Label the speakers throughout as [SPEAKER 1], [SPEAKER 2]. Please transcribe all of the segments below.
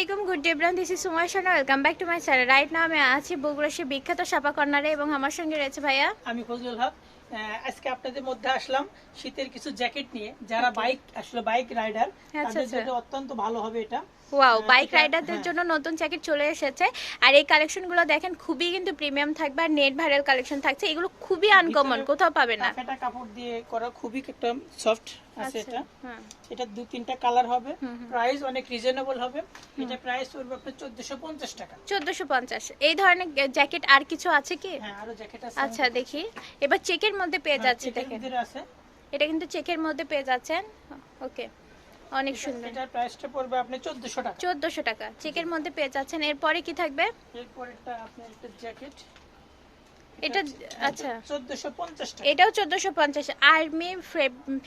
[SPEAKER 1] আলাইকুম good day bran this is Sumoy Sharma welcome back to my channel right now আমি আছি বগুড়া সে বিখ্যাত সাপা কর্নারে এবং আমার সঙ্গে রয়েছে ভাইয়া।
[SPEAKER 2] আমি ফজলুল হক। আজকে আপনাদের মধ্যে আসলাম শীতের কিছু জ্যাকেট নিয়ে। যারা বাইক আসলে বাইক রাইডার
[SPEAKER 1] আচ্ছা,
[SPEAKER 2] তাদের
[SPEAKER 1] আচ্ছা।
[SPEAKER 2] জন্য অত্যন্ত ভালো হবে এটা।
[SPEAKER 1] ওয়াও বাইক রাইডারদের। জন্য নতুন জ্যাকেট চলে এসেছে। আর এই কালেকশনগুলো দেখেন খুবই কিন্তু প্রিমিয়াম থাকবে আর নেট ভাইরাল কালেকশন থাকছে। এগুলো খুবই আনকমন কোথাও পাবে না।
[SPEAKER 2] কাফেটা কাপড় দিয়ে করা খুবই একটা সফট আছে এটা।
[SPEAKER 1] হ্যাঁ।
[SPEAKER 2] এটা দু তিনটা কালার হবে। প্রাইস অনেক রিজনেবল হবে। এটা প্রাইস পড়বে আপনার চোদ্দশো পঞ্চাশ টাকা।
[SPEAKER 1] চোদ্দোশো পঞ্চাশ। এই ধরনের জ্যাকেট আর কিছু আছে কি?
[SPEAKER 2] হ্যাঁ আরও জ্যাকেট আছে।
[SPEAKER 1] আচ্ছা দেখি। এবার চেকের মধ্যে পেয়ে
[SPEAKER 2] হ্যাঁ,
[SPEAKER 1] যাচ্ছে দেখেন। এটা কিন্তু চেকের মধ্যে পেয়ে যাচ্ছেন। ওকে অনেক সুন্দর।
[SPEAKER 2] এটার প্রাইসটা পড়বে আপনি চোদ্দশো টাকা।
[SPEAKER 1] চোদ্দোশো টাকা। চেকের মধ্যে পেয়ে যাচ্ছেন। এরপরে কি থাকবে?
[SPEAKER 2] আপনার একটা জ্যাকেট
[SPEAKER 1] এটা আচ্ছা।
[SPEAKER 2] চোদ্দশো পঞ্চাশ টাকা।
[SPEAKER 1] এটাও চোদ্দোশো পঞ্চাশ। আর্মি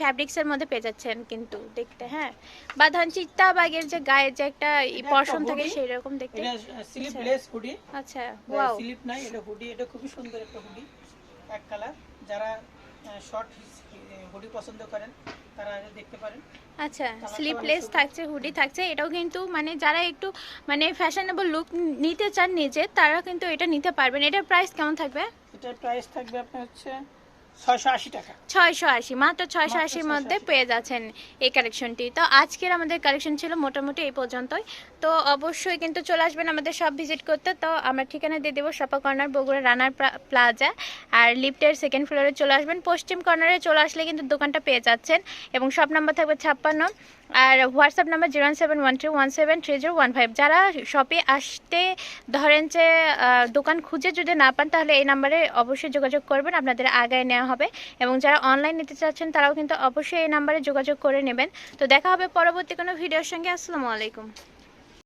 [SPEAKER 1] ফ্যাব্রিক্স এর মধ্যে পেয়ে যাচ্ছেন কিন্তু দেখতে হ্যাঁ। বা ধরেন চিত্তা বাগের যে গায়ে যে একটা পশম থাকে
[SPEAKER 2] hoodie।
[SPEAKER 1] সেই রকম দেখতে।
[SPEAKER 2] এটা
[SPEAKER 1] আচ্ছা।
[SPEAKER 2] হুডি।
[SPEAKER 1] আচ্ছা ওয়াও
[SPEAKER 2] স্লিপ নাই এটা হুডি এটা খুবই সুন্দর একটা হুডি। এক কালার। যারা শর্ট হুডি পছন্দ করেন তারা দেখতে পারেন।
[SPEAKER 1] আচ্ছা স্লিপলেস থাকছে হুডি থাকছে। এটাও কিন্তু মানে যারা একটু মানে ফ্যাশনেবল লুক নিতে চান নিজে তারা কিন্তু এটা নিতে পারবেন। এটার প্রাইস কেমন থাকবে?
[SPEAKER 2] এটার প্রাইস থাকবে আপনার হচ্ছে ছয়শো আশি
[SPEAKER 1] মাত্র ছয়শো আশির মধ্যে পেয়ে যাচ্ছেন এই কালেকশনটি তো আজকের আমাদের কালেকশন ছিল মোটামুটি এই পর্যন্তই। তো অবশ্যই কিন্তু চলে আসবেন আমাদের সব ভিজিট করতে। তো আমরা ঠিকানা দিয়ে দেবো সাপা কর্নার বগুড়া রানার প্লা- প্লাজা আর লিফটের সেকেন্ড ফ্লোরে চলে আসবেন। পশ্চিম কর্নারে চলে আসলে কিন্তু দোকানটা পেয়ে যাচ্ছেন এবং সব নাম্বার থাকবে ছাপ্পান্ন আর WhatsApp number zero seven one three one seven three zero one five যারা শপে আসতে ধরেন যে দোকান খুঁজে যদি না পান তাহলে এই নাম্বারে অবশ্যই যোগাযোগ করবেন। আপনাদের আগায় নেওয়া হবে এবং যারা অনলাইন নিতে চাচ্ছেন, তারাও কিন্তু অবশ্যই এই নাম্বারে যোগাযোগ করে নেবেন। তো দেখা হবে পরবর্তী কোনো ভিডিওর সঙ্গে। আসসালামু আলাইকুম।